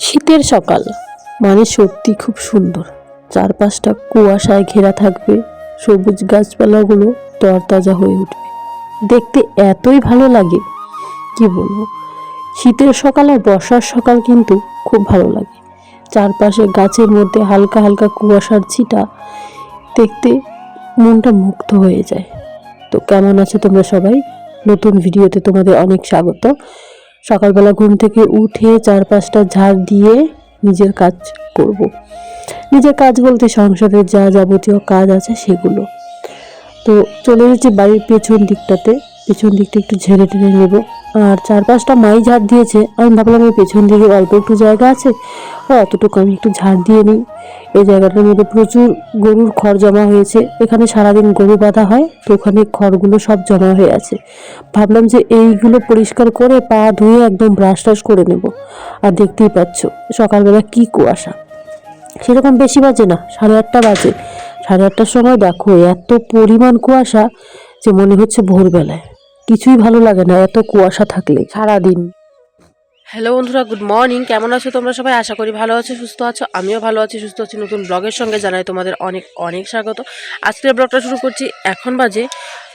শীতের সকাল। মানে সত্যি খুব সুন্দর। চারপাশটা কুয়াশায় ঘেরা থাকবে। সবুজ গাছপালাগুলো তরতাজা হয়ে উঠবে। দেখতে এতই ভালো লাগে, কি বলব? শীতের সকাল আর বর্ষার সকাল কিন্তু খুব ভালো লাগে। চারপাশে গাছের মধ্যে হালকা হালকা কুয়াশার ছিটা দেখতে মনটা মুগ্ধ হয়ে যায়। তো কেমন আছে তোমরা সবাই? নতুন ভিডিওতে তোমাদের অনেক স্বাগত। সকালবেলা ঘুম থেকে উঠে চার পাঁচটা ঝাড় দিয়ে নিজের কাজ করব। নিজের কাজ বলতে সংসারের যা যাবতীয় কাজ আছে সেগুলো তো চলে এসেছি বাড়ির পেছন দিকটাতে পেছন দিকটা একটু ঝেড়ে টেনে নেব। আর চারপাশটা মাই ঝাড় দিয়েছে। আমি ভাবলাম এই পেছন দিকে অল্প একটু জায়গা আছে। অতটুকু আমি একটু ঝাড় দিয়ে নিই। এই জায়গাটার মধ্যে প্রচুর গরুর খড় জমা হয়েছে। এখানে সারাদিন গরু বাঁধা হয়, তো ওখানে খড়গুলো সব জমা হয়ে আছে। ভাবলাম যে এইগুলো পরিষ্কার করে পা ধুয়ে একদম ব্রাশ টাশ করে নেব। আর দেখতেই পাচ্ছ, সকালবেলা কি কুয়াশা। সেরকম বেশি বাজে না, সাড়ে আটটা বাজে। সাড়ে আটটার সময় দেখো, এত পরিমাণ কুয়াশা যে মনে হচ্ছে ভোরবেলায়। কিছুই ভালো লাগে না, এত কুয়াশা থাকলে সারাদিন। হ্যালো বন্ধুরা গুড মর্নিং কেমন আছো তোমরা সবাই? আশা করি ভালো আছো, সুস্থ আছো। আমিও ভালো আছি, সুস্থ আছি। নতুন ব্লগের সঙ্গে জানাই তোমাদের অনেক অনেক স্বাগত। আজকের ব্লগটা শুরু করছি এখন বাজে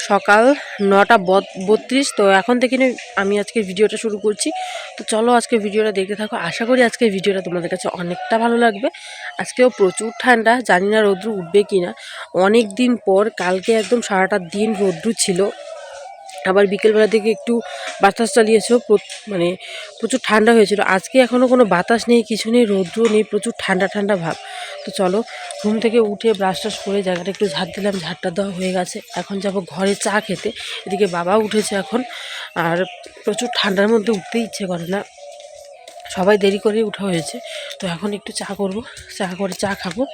সকাল নটা বত্রিশ। তো এখন থেকে আমি আজকে ভিডিওটা শুরু করছি। তো চলো আজকে ভিডিওটা দেখতে থাকো। আশা করি আজকে ভিডিওটা তোমাদের কাছে অনেকটা ভালো লাগবে। আজকেও প্রচুর ঠান্ডা, জানি না রৌদ্র উঠবে কি না অনেক দিন পর, কালকে একদম সারাটা দিন রৌদ্র ছিল। আবার বিকেলবেলা থেকে একটু বাতাস চালিয়েছেও প্র- মানে প্রচুর ঠান্ডা হয়েছিল। আজকে এখনও কোনো বাতাস নেই, কিছু নেই, রৌদ্র নেই, প্রচুর ঠান্ডা ঠান্ডা ভাব। তো চলো, ঘুম থেকে উঠে ব্রাশ টাশ করে জায়গাটা একটু ঝাড় দিলাম, ঝাড়টা দেওয়া হয়ে গেছে। এখন যাব ঘরে চা খেতে। এদিকে বাবা উঠেছে এখন, আর প্রচুর ঠান্ডার মধ্যে উঠতে ইচ্ছে করে না। সবাই দেরি করে উঠা হয়েছে। তো এখন একটু চা করব, চা করে চা খাব।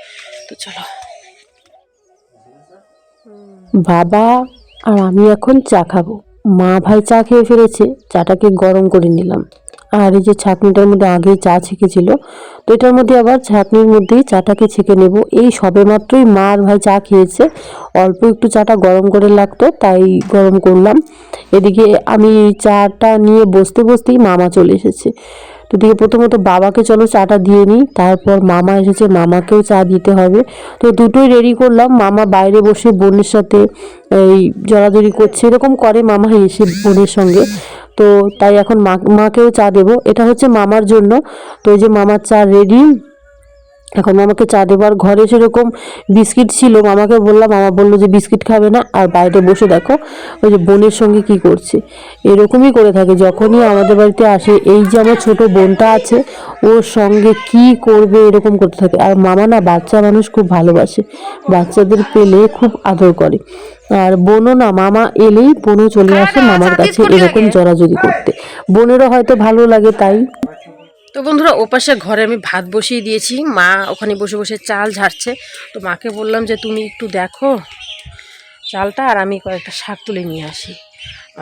তো চলো। বাবা আর আমি এখন চা খাব। মা ভাই চা খেয়ে ফেলেছে, চাটাকে গরম করে নিলাম। আর এই যে ছাঁকনিটার মধ্যে আগেই চা ছেঁকেছিল, তো এটার মধ্যে আবার ছাঁকনির মধ্যেই চাটাকে ছেঁকে নেব। এই সবে মাত্রই মা আর ভাই চা খেয়েছে। অল্প একটু চাটা গরম করে লাগতো, তাই গরম করলাম। এদিকে আমি চাটা নিয়ে বসতে বসতেই মামা চলে এসেছে। তো দিয়ে প্রথমত বাবাকে চলো চাটা দিয়ে নিই, তারপর মামা এসেছে, মামাকেও চা দিতে হবে। তো দুটোই রেডি করলাম, মামা বাইরে বসে বোনের সাথে এই জড়াজড়ি করছে, এরকম করে মামা এসে বোনের সঙ্গে। তো তাই এখন মা, মাকেও চা দেবো। এটা হচ্ছে মামার জন্য। তো এই যে মামার চা রেডি এখন মামাকে চা দেবো আর ঘরে সেরকম বিস্কিট ছিল। মামাকে বললাম মামা বলল যে বিস্কিট খাবে না। আর বাইরে বসে দেখো ওই যে বোনের সঙ্গে কি করছে। এরকমই করে থাকে। যখনই আমাদের বাড়িতে আসে এই যে আমার ছোট বোনটা আছে ওর সঙ্গে কি করবে এরকম করতে থাকে। আর মামা না বাচ্চা মানুষ খুব ভালোবাসে। বাচ্চাদের পেলে খুব আদর করে। আর বোনও না মামা এলেই বোনও চলে আসে মামার কাছে এরকম জড়াজড়ি করতে। বোনেরও হয়তো ভালো লাগে তাই তো বন্ধুরা ওপাশে ঘরে আমি ভাত বসিয়ে দিয়েছি। মা ওখানে বসে বসে চাল ঝাড়ছে। তো মাকে বললাম যে, তুমি একটু দেখো চালটা আর আমি কয়েকটা শাক তুলে নিয়ে আসি।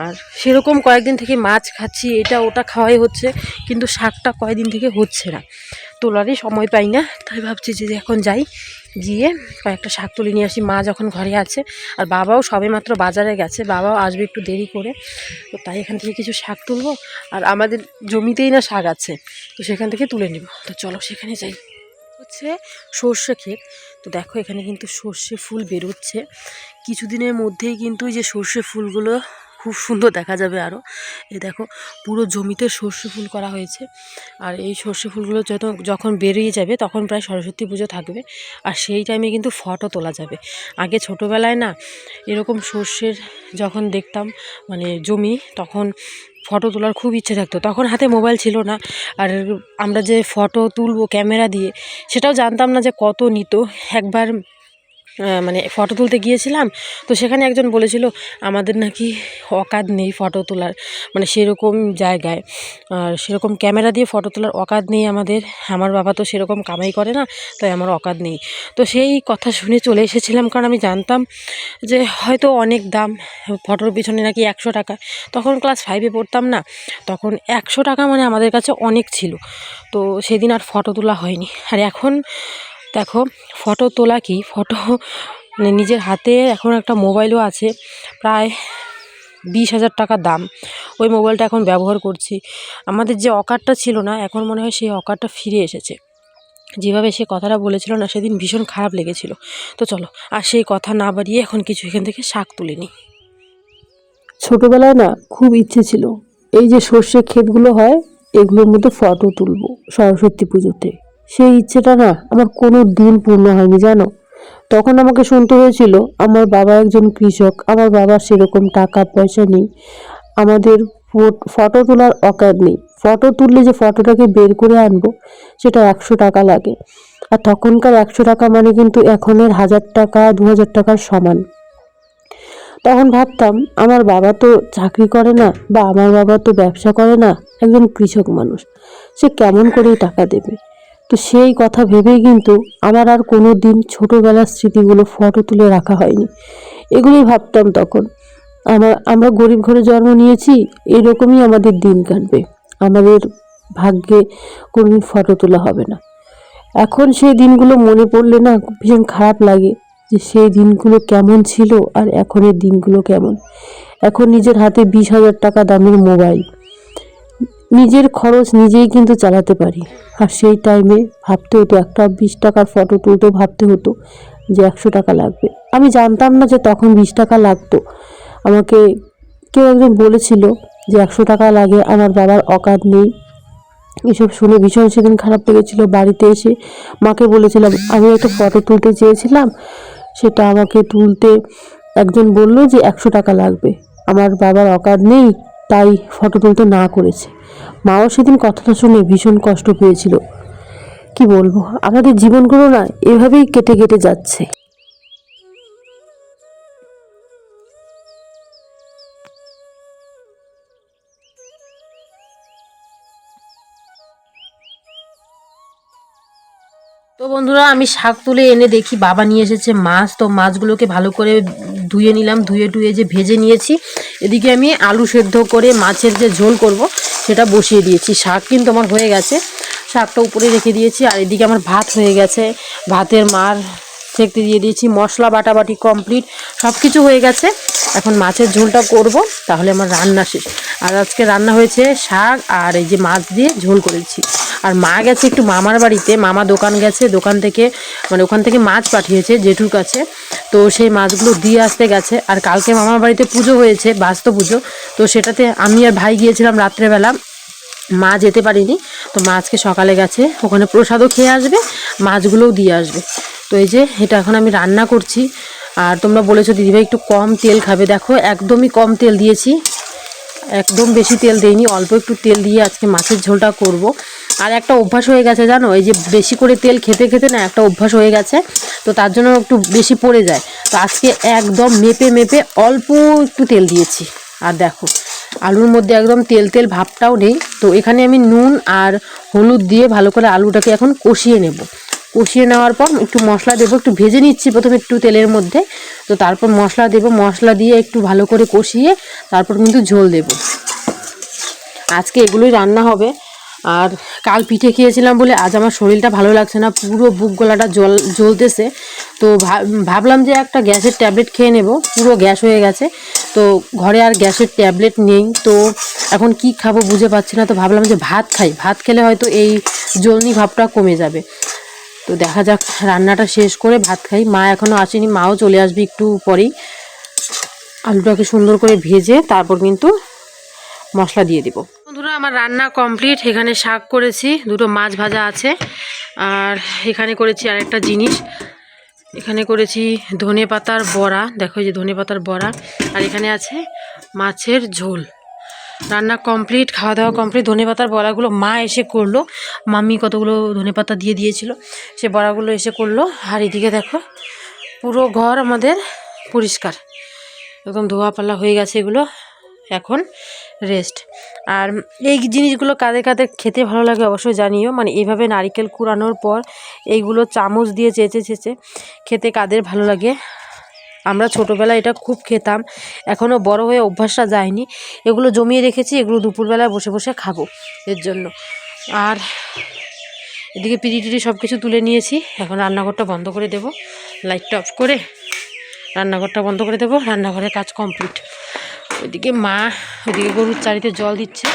আর সেরকম কয়েকদিন থেকে মাছ খাচ্ছি, এটা ওটা খাওয়াই হচ্ছে, কিন্তু শাকটা কয়েকদিন থেকে হচ্ছে না। তোলারই সময় পাই না, তাই ভাবছি যে এখন যাই, গিয়ে কয়েকটা শাক তুলে নিয়ে আসি। মা যখন ঘরে আছে, আর বাবাও সবে মাত্র বাজারে গেছে, বাবাও আসবে একটু দেরি করে, তো তাই এখান থেকে কিছু শাক তুলবো। আর আমাদের জমিতেই না শাক আছে, তো সেখান থেকে তুলে নেব। তো চলো সেখানে যাই। হচ্ছে সর্ষে ক্ষেত, তো দেখো এখানে কিন্তু সর্ষে ফুল বেরোচ্ছে। কিছুদিনের মধ্যেই কিন্তু যে সর্ষে ফুলগুলো খুব সুন্দর দেখা যাবে আরও এ দেখো, পুরো জমিতে সর্ষে ফুল করা হয়েছে। আর এই সর্ষে ফুলগুলো যত, যখন বেরিয়ে যাবে তখন প্রায় সরস্বতী পুজো থাকবে। আর সেই টাইমে কিন্তু ফটো তোলা যাবে। আগে ছোটোবেলায় না, এরকম সর্ষের যখন দেখতাম মানে জমি, তখন ফটো তোলার খুব ইচ্ছে থাকতো। তখন হাতে মোবাইল ছিল না। আর আমরা যে ফটো তুলবো ক্যামেরা দিয়ে, সেটাও জানতাম না যে কত নিত। একবার মানে ফটো তুলতে গিয়েছিলাম। তো সেখানে একজন বলেছিল, আমাদের নাকি অকাদ নেই ফটো তোলার। মানে সেরকম জায়গায়। আর সেরকম ক্যামেরা দিয়ে ফটো তোলার অকাদ নেই আমাদের। আমার বাবা তো সেরকম কামাই করে না, তাই আমার অকাদ নেই। তো সেই কথা শুনে চলে এসেছিলাম, কারণ আমি জানতাম যে হয়তো অনেক দাম। ফটোর পিছনে নাকি একশো টাকা। তখন ক্লাস ফাইভে পড়তাম না, তখন একশো টাকা মানে আমাদের কাছে অনেক ছিল। তো সেদিন আর ফটো তোলা হয়নি। আর এখন দেখো ফটো তোলা কি? ফটো মানে নিজের হাতে এখন একটা মোবাইলও আছে, প্রায় বিশ হাজার টাকা দাম। ওই মোবাইলটা এখন ব্যবহার করছি। আমাদের যে অকারটা ছিল না, এখন মনে হয় সেই অকারটা ফিরে এসেছে। যেভাবে সে কথাটা বলেছিল না, সেদিন ভীষণ খারাপ লেগেছিল। তো চলো, আর সেই কথা না বাড়িয়ে এখন কিছু এখান থেকে শাক তুলে নিই। ছোটবেলায় না খুব ইচ্ছে ছিল, এই যে সর্ষে ক্ষেতগুলো হয়, এগুলোর মধ্যে ফটো তুলবো সরস্বতী পুজোতে। সেই ইচ্ছেটা না আমার কোনো দিন পূর্ণ হয়নি, জানো? তখন আমাকে শুনতে হয়েছিল, আমার বাবা একজন কৃষক, আমার বাবার সেরকম টাকা পয়সা নেই, আমাদের ফটো তোলার অকার নেই। ফটো তুললে যে ফটোটাকে বের করে আনব, সেটা একশো টাকা লাগে। আর তখনকার একশো টাকা মানে কিন্তু এখনের হাজার টাকা, দু হাজার টাকার সমান। তখন ভাবতাম, আমার বাবা তো চাকরি করে না, বা আমার বাবা তো ব্যবসা করে না, একজন কৃষক মানুষ। সে কেমন করেই টাকা দেবে? তো সেই কথা ভেবেই কিন্তু আমার আর কোনো দিন ছোটোবেলার স্মৃতিগুলো ফটো তুলে রাখা হয়নি। এগুলোই ভাবতাম তখন। আমার, আমরা গরিব ঘরে জন্ম নিয়েছি, এরকমই আমাদের দিন কাটবে। আমাদের ভাগ্যে কোনোদিন ফটো তোলা হবে না। এখন সেই দিনগুলো মনে পড়লে না ভীষণ খারাপ লাগে যে সেই দিনগুলো কেমন ছিল আর এখনের দিনগুলো কেমন। এখন নিজের হাতে বিশ হাজার টাকা দামের মোবাইল নিজের খরচ নিজেই কিন্তু চালাতে পারি। আর সেই টাইমে ভাবতে হতো, একটা বিশ টাকার ফটো তুলতেও ভাবতে হতো যে একশো টাকা লাগবে। আমি জানতাম না যে তখন বিশ টাকা লাগতো। আমাকে কেউ একজন বলেছিল যে একশো টাকা লাগে, আমার বাবার অকাত নেই। এসব শুনে ভীষণ সেদিন খারাপ লেগেছিলো। বাড়িতে এসে মাকে বলেছিলাম, আমি একটা ফটো তুলতে চেয়েছিলাম, সেটা আমাকে তুলতে একজন বলল যে একশো টাকা লাগবে। আমার বাবার অকাত নেই তাই ফটো তুলতে না করেছে। মাও সেদিন কথাটা শুনে ভীষণ কষ্ট পেয়েছিল। কি বলব, আমাদের জীবনগুলো না এভাবেই কেটে কেটে যাচ্ছে। তো বন্ধুরা, আমি শাক তুলে এনে দেখি বাবা নিয়ে এসেছে মাছ। তো মাছগুলোকে ভালো করে ধুয়ে নিলাম, ধুয়ে টুয়ে যে ভেজে নিয়েছি, এদিকে আমি আলু সেদ্ধ করে মাছের যে ঝোল করব, সেটা বসিয়ে দিয়েছি। শাক কিন্তু আমার হয়ে গেছে, শাকটা উপরে রেখে দিয়েছি, আর এদিকে আমার ভাত হয়ে গেছে। ভাতের মার সেঁকতে দিয়ে দিয়েছি, মশলা, বাটাবাটি কমপ্লিট সব কিছু হয়ে গেছে। এখন মাছের ঝোলটা করব, তাহলে আমার রান্না শেষ। আর আজকে রান্না হয়েছে শাক আর এই যে মাছ দিয়ে ঝোল করেছি। আর মা গেছে একটু মামার বাড়িতে, মামা দোকান গেছে, দোকান থেকে মানে ওখান থেকে মাছ পাঠিয়েছে জেঠুর কাছে। তো সেই মাছগুলো দিয়ে আসতে গেছে। আর কালকে মামার বাড়িতে পুজো হয়েছে, বাস্ত পুজো। তো সেটাতে আমি আর ভাই গিয়েছিলাম রাত্রেবেলা। মা যেতে পারিনি, তো মাছকে সকালে গেছে। ওখানে প্রসাদও খেয়ে আসবে, মাছগুলোও দিয়ে আসবে। তো এই যে এটা এখন আমি রান্না করছি। আর তোমরা বলেছ, দিদিভাই একটু কম তেল খাবে। দেখো, একদমই কম তেল দিয়েছি। একদম বেশি তেল দেইনি, অল্প একটু তেল দিয়ে আজকে মাছের ঝোলটা করব। আর একটা অভ্যাস হয়ে গেছে, জানো? এই যে বেশি করে তেল খেতে খেতে না একটা অভ্যাস হয়ে গেছে, তো তার জন্য একটু বেশি পড়ে যায়। তো আজকে একদম মেপে মেপে অল্প একটু তেল দিয়েছি। আর দেখো, আলুর মধ্যে একদম তেল তেল ভাবটাও নেই। তো এখানে আমি নুন আর হলুদ দিয়ে ভালো করে আলুটাকে এখন কষিয়ে নেব। কষিয়ে নেওয়ার পর একটু মশলা দেবো, একটু ভেজে নিচ্ছি প্রথমে একটু তেলের মধ্যে। তো তারপর মশলা দেবো, মশলা দিয়ে একটু ভালো করে কষিয়ে তারপর কিন্তু ঝোল দেবো। আজকে এগুলোই রান্না হবে। আর কাল পিঠে খেয়েছিলাম বলে আজ আমার শরীরটা ভালো লাগছে না, পুরো বুক গলাটা জল, জ্বলতেছে। তো ভাব- ভাবলাম যে একটা গ্যাসের ট্যাবলেট খেয়ে নেব, পুরো গ্যাস হয়ে গেছে। তো ঘরে আর গ্যাসের ট্যাবলেট নেই, তো এখন কি খাব বুঝে পাচ্ছি না, তো ভাবলাম যে ভাত খাই। ভাত খেলে হয়তো এই জলনি ভাবটা কমে যাবে। তো দেখা যাক, রান্নাটা শেষ করে ভাত খাই। মা এখনও আসেনি, মাও চলে আসবে একটু পরেই। আলুটাকে সুন্দর করে ভেজে তারপর কিন্তু মশলা দিয়ে দিব। বন্ধুরা, আমার রান্না কমপ্লিট। এখানে শাক করেছি, দুটো মাছ ভাজা আছে, আর এখানে করেছি আরেকটা জিনিস। এখানে করেছি ধনে পাতার বড়া। দেখো যে ধনে পাতার বড়া। আর এখানে আছে মাছের ঝোল। রান্না কমপ্লিট খাওয়া দাওয়া কমপ্লিট ধনে পাতার বড়াগুলো মা এসে করল। মাম্মি কতগুলো ধনে পাতা দিয়ে দিয়েছিল, সে বড়াগুলো এসে করল। আর এদিকে দেখো, পুরো ঘর আমাদের পরিষ্কার। একদম ধোয়া পাল্লা হয়ে গেছে এগুলো, এখন রেস্ট আর এই জিনিসগুলো কাদের কাদের খেতে ভালো লাগে অবশ্যই জানিও। মানে এইভাবে নারিকেল কুড়ানোর পর এইগুলো চামচ দিয়ে চেঁচে চেঁচে খেতে কাদের ভালো লাগে আমরা ছোটোবেলায় এটা খুব খেতাম। এখনও বড় হয়ে অভ্যাসটা যায়নি। এগুলো জমিয়ে রেখেছি, এগুলো দুপুরবেলায় বসে বসে খাব এর জন্য। আর এদিকে পিড়ি টিড়ি সব কিছু তুলে নিয়েছি। এখন রান্নাঘরটা বন্ধ করে দেব। লাইটটা অফ করে রান্নাঘরটা বন্ধ করে দেবো। রান্নাঘরের কাজ কমপ্লিট। ওইদিকে মা, ওইদিকে গরুর চারিতে জল দিচ্ছে।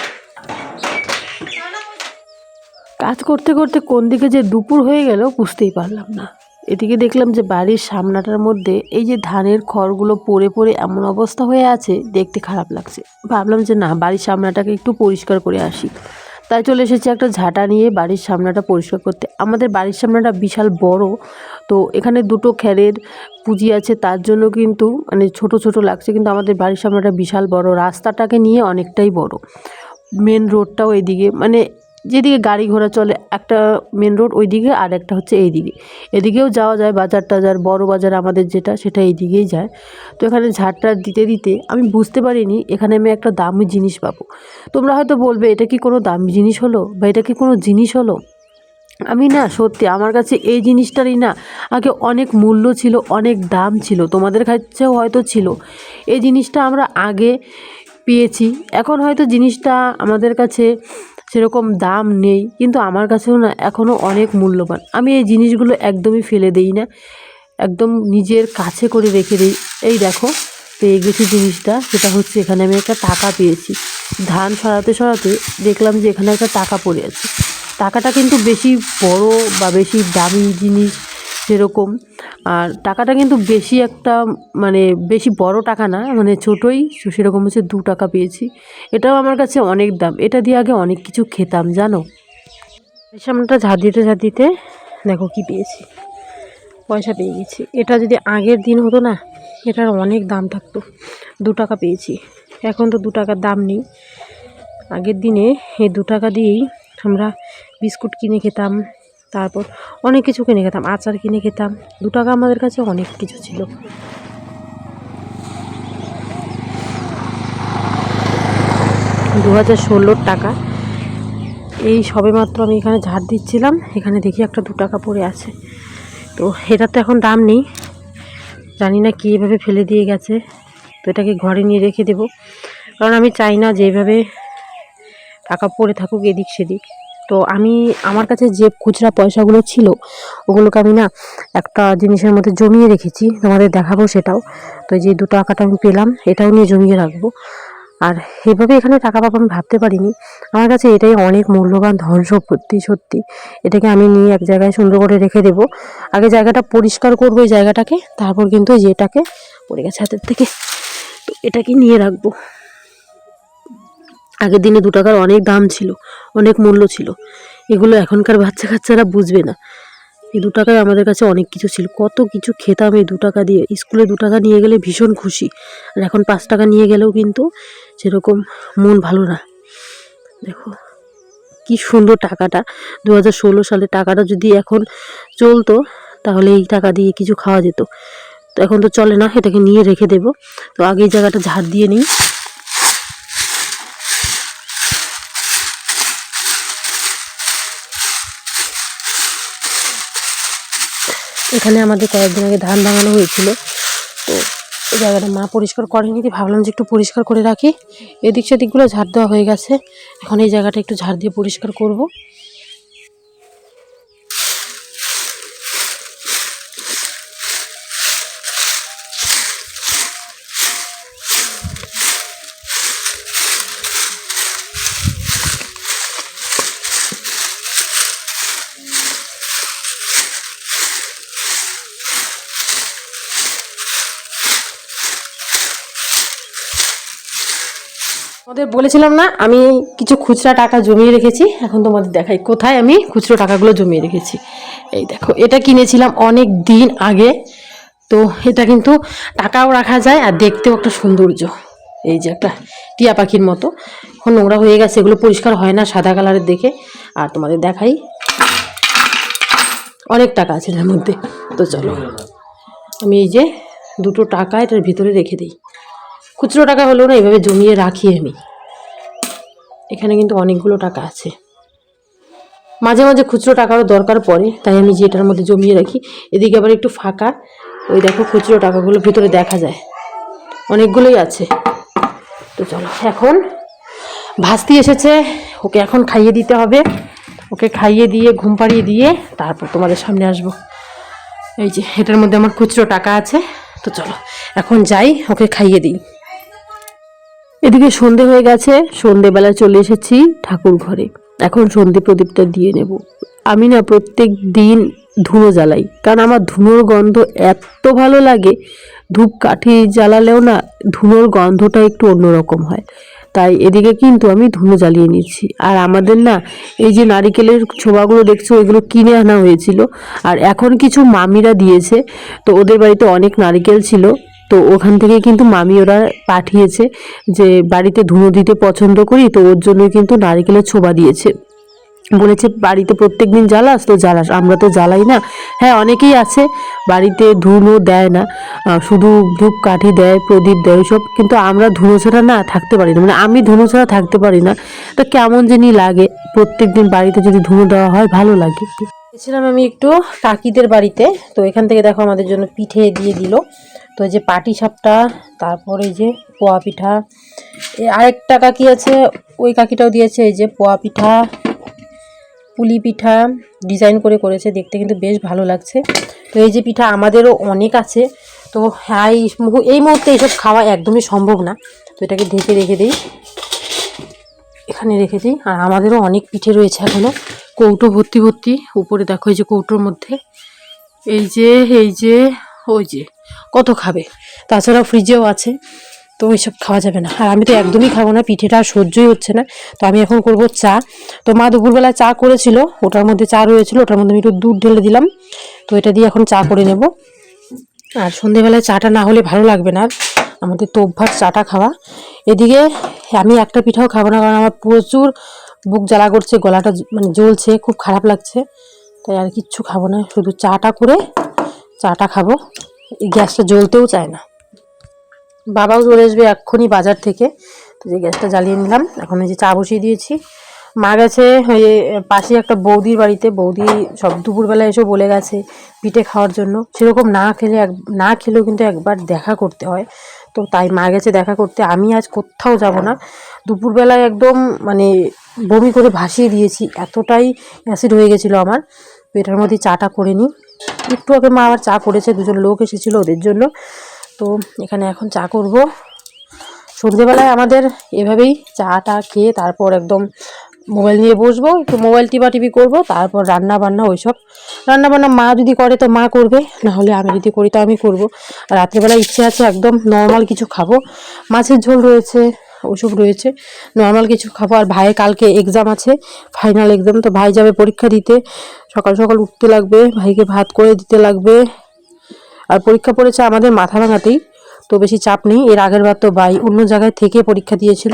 কাজ করতে করতে কোন দিকে যে দুপুর হয়ে গেল বুঝতেই পারলাম না। এদিকে দেখলাম যে বাড়ির সামনাটার মধ্যে এই যে ধানের খড়গুলো পড়ে পড়ে এমন অবস্থা হয়ে আছে, দেখতে খারাপ লাগছে। ভাবলাম যে না, বাড়ির সামনাটাকে একটু পরিষ্কার করে আসি। তাই চলে এসেছি একটা ঝাঁটা নিয়ে বাড়ির সামনাটা পরিষ্কার করতে। আমাদের বাড়ির সামনাটা বিশাল বড়, তো এখানে দুটো খ্যারের পুঁজি আছে, তার জন্য কিন্তু মানে ছোট ছোট লাগছে, কিন্তু আমাদের বাড়ির সামনাটা বিশাল বড়। রাস্তাটাকে নিয়ে অনেকটাই বড়। মেন রোডটাও এদিকে মানে যেদিকে গাড়ি ঘোড়া চলে, একটা মেন রোড ওই দিকে আর একটা হচ্ছে এই দিকে এদিকেও যাওয়া যায়, বাজার টাজার, বড় বাজার আমাদের যেটা, সেটা এইদিকেই যায়। তো এখানে ঝাড়টা দিতে দিতে আমি বুঝতে পারিনি, এখানে আমি একটা দামি জিনিস পাবো। তোমরা হয়তো বলবে, এটা কি কোনো দামি জিনিস হলো বা এটা কি কোনো জিনিস হলো? আমি না, সত্যি, আমার কাছে এই জিনিসটারই না, আগে অনেক মূল্য ছিল, অনেক দাম ছিল, তোমাদের কাছেও হয়তো ছিল। এই জিনিসটা আমরা আগে পেয়েছি। এখন হয়তো জিনিসটা আমাদের কাছে সেরকম দাম নেই। কিন্তু আমার কাছেও না এখনও অনেক মূল্যবান। আমি এই জিনিসগুলো একদমই ফেলে দেই না। একদম নিজের কাছে করে রেখে দিই। এই দেখো, পেয়ে গেছি জিনিসটা। সেটা হচ্ছে এখানে আমি একটা টাকা পেয়েছি। ধান সরাতে সরাতে দেখলাম যে এখানে একটা টাকা পড়ে আছে। টাকাটা কিন্তু বেশি বড় বা বেশি দামি জিনিস সেরকম। আর টাকাটা কিন্তু বেশি একটা মানে বেশি বড় টাকা না মানে ছোটোই সেরকম হচ্ছে দু টাকা পেয়েছি। এটাও আমার কাছে অনেক দাম। এটা দিয়ে আগে অনেক কিছু খেতাম, জানো? সামনেটা ঝাঁট দিতে ঝাঁট দিতে দেখো কি পেয়েছি। পয়সা পেয়ে গেছি। এটা যদি আগের দিন হতো না, এটার অনেক দাম থাকতো। দু টাকা পেয়েছি। এখন তো দু টাকার দাম নেই। আগের দিনে এই দু টাকা দিয়েই আমরা বিস্কুট কিনে খেতাম তারপর অনেক কিছু কিনে খেতাম, আচার কিনে খেতাম। দু টাকা আমাদের কাছে অনেক কিছু ছিল। দু হাজার ষোলোর টাকা। এই সবেমাত্র আমি এখানে ঝাড় দিচ্ছিলাম, এখানে দেখি একটা দু টাকা পড়ে আছে। তো এটার তো এখন দাম নেই, জানি না কী এভাবে ফেলে দিয়ে গেছে। তো এটাকে ঘরে নিয়ে রেখে দেব। কারণ আমি চাই না যে এভাবে টাকা পড়ে থাকুক এদিক সেদিক। তো আমি, আমার কাছে যে খুচরা পয়সাগুলো ছিল, ওগুলোকে আমি না একটা জিনিসের মধ্যে জমিয়ে রেখেছি, তোমাদের দেখাবো সেটাও। তো যে দু টাকাটা আমি পেলাম, এটাও নিয়ে জমিয়ে রাখব। আর এভাবে এখানে টাকা পাবো আমি ভাবতে পারিনি। আমার কাছে এটাই অনেক মূল্যবান ধন সম্পত্তি, সত্যি। এটাকে আমি নিয়ে এক জায়গায় সুন্দর করে রেখে দেবো। আগে জায়গাটা পরিষ্কার করব এই জায়গাটাকে, তারপর কিন্তু এই যে এটাকে পড়ে গেছে হাতের থেকে, তো এটাকে নিয়ে রাখব। আগের দিনে দু টাকার অনেক দাম ছিল, অনেক মূল্য ছিল। এগুলো এখনকার বাচ্চা কাচ্চারা বুঝবে না। এই দু টাকায় আমাদের কাছে অনেক কিছু ছিল। কত কিছু খেতাম এই দু টাকা দিয়ে। স্কুলে দু টাকা নিয়ে গেলে ভীষণ খুশি। আর এখন পাঁচ টাকা নিয়ে গেলেও কিন্তু সেরকম মন ভালো না। দেখো, কি সুন্দর টাকাটা। দু হাজার ষোলো সালে টাকাটা যদি এখন চলতো, তাহলে এই টাকা দিয়ে কিছু খাওয়া যেত। তো এখন তো চলে না, এটাকে নিয়ে রেখে দেবো। তো আগে এই জায়গাটা ঝাড় দিয়ে নিই। এখানে আমাদের কয়েকদিন আগে ধান ভাঙানো হয়েছিল। তো এই জায়গাটা মা পরিষ্কার করেনি দিয়ে ভাবলাম যে একটু পরিষ্কার করে রাখি। এদিক সেদিকগুলো ঝাড় দেওয়া হয়ে গেছে। এখন এই জায়গাটা একটু ঝাড় দিয়ে পরিষ্কার করব। তোমাদের বলেছিলাম না, আমি কিছু খুচরা টাকা জমিয়ে রেখেছি। এখন তোমাদের দেখাই কোথায় আমি খুচরো টাকাগুলো জমিয়ে রেখেছি। এই দেখো, এটা কিনেছিলাম অনেক দিন আগে। তো এটা কিন্তু টাকাও রাখা যায় আর দেখতেও একটা সৌন্দর্য। এই যে একটা টিয়া পাখির মতো। এখন নোংরা হয়ে গেছে, এগুলো পরিষ্কার হয় না সাদা কালারের দেখে। আর তোমাদের দেখাই। অনেক টাকা আছে এর মধ্যে। তো চলো, আমি এই যে দুটো টাকা এটার ভিতরে রেখে দিই। খুচরো টাকা হলেও না এভাবে জমিয়ে রাখি আমি। এখানে কিন্তু অনেকগুলো টাকা আছে। মাঝে মাঝে খুচরো টাকারও দরকার পড়ে, তাই আমি যে এটার মধ্যে জমিয়ে রাখি, এদিকে আবার একটু ফাঁকা। ওই দেখো খুচরো টাকাগুলো ভিতরে দেখা যায়। অনেকগুলোই আছে। তো চলো, এখন ভাস্তি এসেছে, ওকে এখন খাইয়ে দিতে হবে। ওকে খাইয়ে দিয়ে, ঘুম পাড়িয়ে দিয়ে তারপর তোমাদের সামনে আসব। এই যে, এটার মধ্যে আমার খুচরো টাকা আছে। তো চলো, এখন যাই, ওকে খাইয়ে দিই। এদিকে সন্ধে হয়ে গেছে সন্ধেবেলায় চলে এসেছি ঠাকুর ঘরে। এখন সন্ধে প্রদীপটা দিয়ে নেব। আমি না প্রত্যেক দিন ধুনো জ্বালাই, কারণ আমার ধুনোর গন্ধ এত ভালো লাগে, ধূপ কাঠি জ্বালালেও না ধুনোর গন্ধটা একটু অন্যরকম হয়। তাই এদিকে কিন্তু আমি ধুনো জ্বালিয়ে নিচ্ছি আর আমাদের না এই যে নারিকেলের ছোবাগুলো দেখছ, এগুলো কিনে আনা হয়েছিল। আর এখন কিছু মামিরা দিয়েছে, তো ওদের বাড়িতে অনেক নারিকেল ছিল। তো ওখান থেকে কিন্তু মামি ওরা পাঠিয়েছে যে বাড়িতে ধুনো দিতে পছন্দ করি, তো ওর জন্য কিন্তু নারিকেলের ছোবা দিয়েছে। বলেছে, বাড়িতে প্রত্যেক দিন জ্বালাস তো জ্বালাস, আমরা তো জ্বালাই না। হ্যাঁ অনেকেই আছে, বাড়িতে ধুনো দেয় না শুধু ধূপ কাঠি দেয়, প্রদীপ দেয় সব কিন্তু আমরা ধুনো ছাড়া না থাকতে পারি না। মানে আমি ধুনো ছাড়া থাকতে পারি না, তো কেমন জানি লাগে, প্রত্যেক দিন বাড়িতে যদি ধুনো দেওয়া হয়, ভালো লাগে। গেছিলাম আমি একটু কাকিদের বাড়িতে, তো এখান থেকে দেখো আমাদের জন্য পিঠে দিয়ে দিল। তো যে পাটি সাপটা, তারপরে এই যে পোয়া পিঠা আরেকটা কাকি আছে, ওই কাকিটাও দিয়েছে, এই যে পোয়া পিঠা, পুলি পিঠা, ডিজাইন করে করেছে, দেখতে কিন্তু বেশ ভালো লাগছে। তো এই যে পিঠা আমাদেরও অনেক আছে, তো হ্যাঁ এই মুহূ- মুহূর্তে এইসব খাওয়া একদমই সম্ভব না। তো এটাকে ঢেকে রেখে দিই। এখানে রেখে দিই। আর আমাদেরও অনেক পিঠে রয়েছে এখনও কৌটো ভর্তি ভর্তি, উপরে দেখো এই যে কৌটোর মধ্যে। এই যে এই যে, ওই যে। কত খাবে? তাছাড়াও ফ্রিজেও আছে, তো ওইসব খাওয়া যাবে না। আর আমি তো একদমই খাব না, পিঠেটা সহ্যই হচ্ছে না। তো আমি এখন করব চা। তো মা দুপুরবেলায় চা করেছিল, ওটার মধ্যে চা রয়েছিল, ওটার মধ্যে আমি একটু দুধ ঢেলে দিলাম। তো এটা দিয়ে এখন চা করে নেব। আর সন্ধেবেলায় চাটা না হলে ভালো লাগবে না। আমাদের তো অভ্যাস চাটা খাওয়া। এদিকে আমি একটা পিঠাও খাব না, কারণ আমার প্রচুর বুক জ্বালা করছে, গলাটা মানে জ্বলছে, খুব খারাপ লাগছে। তাই আর কিচ্ছু খাব না, শুধু চাটা করে চাটা খাব। এই গ্যাসটা জ্বলতেও চায় না। বাবাও চলে আসবে এক্ষুনি বাজার থেকে। তো যে গ্যাসটা জ্বালিয়ে নিলাম। এখন এই যে চা বসিয়ে দিয়েছি। মা গেছে, ওই পাশে একটা বৌদির বাড়িতে। বৌদি সব দুপুরবেলা এসে বলে গেছে পিঠে খাওয়ার জন্য। সেরকম না খেলে এক, না খেলেও কিন্তু একবার দেখা করতে হয়। তো তাই মা গেছে দেখা করতে। আমি আজ কোথাও যাব না। দুপুরবেলায় একদম মানে বমি করে ভাসিয়ে দিয়েছি। এতটাই অ্যাসিড হয়ে গেছিল আমার। তো এটার মধ্যে চাটা করে নিই। একটু আগে মা আবার চা করেছে, দুজন লোক এসেছিল ওদের জন্য। তো এখানে এখন চা করব। সন্ধ্যেবেলায় আমাদের এভাবেই চাটা খেয়ে তারপর একদম মোবাইল নিয়ে বসবো, একটু মোবাইল টিপা টিপি করব, তারপর রান্না বান্না ওইসব। রান্না বান্না মা যদি করে তো মা করবে না হলে আমি যদি করি তো আমি করব। আর রাত্রেবেলা ইচ্ছে আছে একদম নর্মাল কিছু খাব। মাছের ঝোল রয়েছে ওসব রয়েছে। নর্মাল কিছু খাব। আর ভাইয়ের কালকে এক্সাম আছে। ফাইনাল এক্সাম তো ভাই যাবে পরীক্ষা দিতে। সকাল সকাল উঠতে লাগবে। ভাইকে ভাত করে দিতে লাগবে। আর পরীক্ষা পড়েছে আমাদের মাথা ভাঙাতেই, তো বেশি চাপ নেই। এর আগের বার তো ভাই অন্য জায়গায় থেকে পরীক্ষা দিয়েছিল।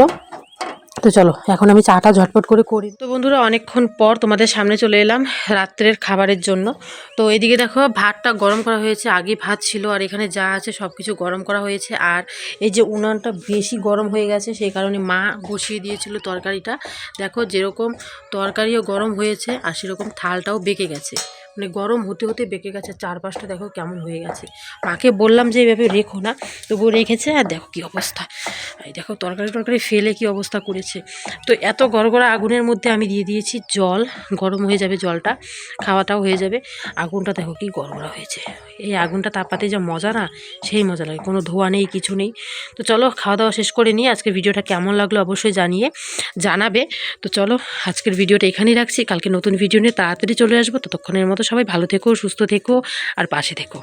তো চলো, এখন আমি চাটা ঝটপট করে করি তো বন্ধুরা, অনেকক্ষণ পর তোমাদের সামনে চলে এলাম রাত্রের খাবারের জন্য। তো এদিকে দেখো, ভাতটা গরম করা হয়েছে, আগে ভাত ছিল, আর এখানে যা আছে সব কিছু গরম করা হয়েছে। আর এই যে উনানটা বেশি গরম হয়ে গেছে, সেই কারণে মা বসিয়ে দিয়েছিল তরকারিটা। দেখো, যেরকম তরকারিও গরম হয়েছে, আর সেরকম থালটাও বেঁকে গেছে। মানে গরম হতে হতে বেঁকে গেছে, চারপাশটা দেখো কেমন হয়ে গেছে। মাকে বললাম যে এভাবে রেখো না, তবুও রেখেছে, আর দেখো কি অবস্থা। এই দেখো তরকারি টরকারি ফেলে কি অবস্থা করেছে। তো এত গড়গড়া আগুনের মধ্যে আমি দিয়ে দিয়েছি জল, গরম হয়ে যাবে জলটা, খাওয়াটাও হয়ে যাবে। আগুনটা দেখো কি গড়গড়া হয়েছে। এই আগুনটা তাপাতে যা মজা না, সেই মজা লাগে, কোনো ধোয়া নেই, কিছু নেই। তো চলো খাওয়া দাওয়া শেষ করে নিয়ে আজকে ভিডিওটা কেমন লাগল অবশ্যই জানিয়ে জানাবে। তো চলো আজকের ভিডিওটা এখানেই রাখছি, কালকে নতুন ভিডিও নিয়ে তাড়াতাড়ি চলে আসব, ততক্ষণের মতো সবাই ভালো থেকো সুস্থ থেকো আর পাশে থেকো।